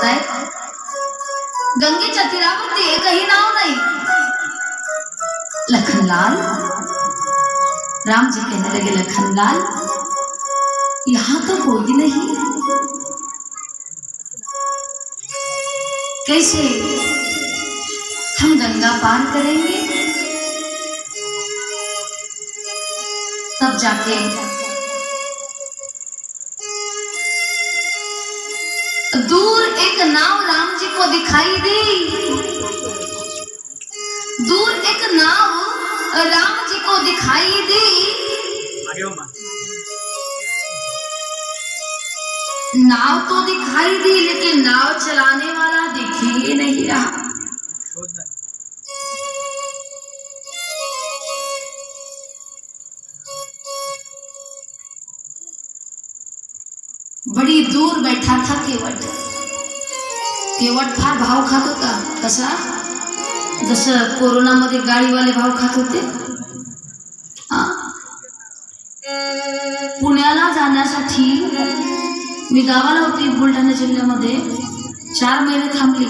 सांगतायत गंगेच्या तीरावरती एकही नाव नाही. लखनलाल? राम जी कहने लगे, लखनलाल, यहाँ तो कोई नहीं. कैसे? हम गंगा पार करेंगे? तब जाके दूर एक नाव राम जी को दिखाई दी। दूर एक नाव राम जी को दिखाई दी। नाव तो दिखाई दी लेकिन नाव चलाने वाला दिख ही नहीं रहा। बडी दूर बैठा था केवट केवट फार भाव खात होता. कसा? जसं कोरोनामध्ये गाडीवाले भाव खात होते. पुण्याला जाण्यासाठी मी गावाला होती बुलढाणा जिल्ह्यामध्ये. चार महिने थांबली.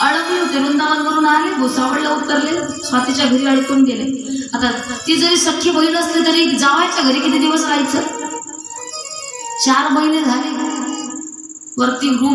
अडकली होते. वृंदावनवरून आले भुसावळला उतरले स्वातीच्या घरी अडकून गेले. आता ती जरी सख्खी बहीण असली तरी जावायच्या घरी किती दिवस राहायचं? चार महिने झाले. वरती रूम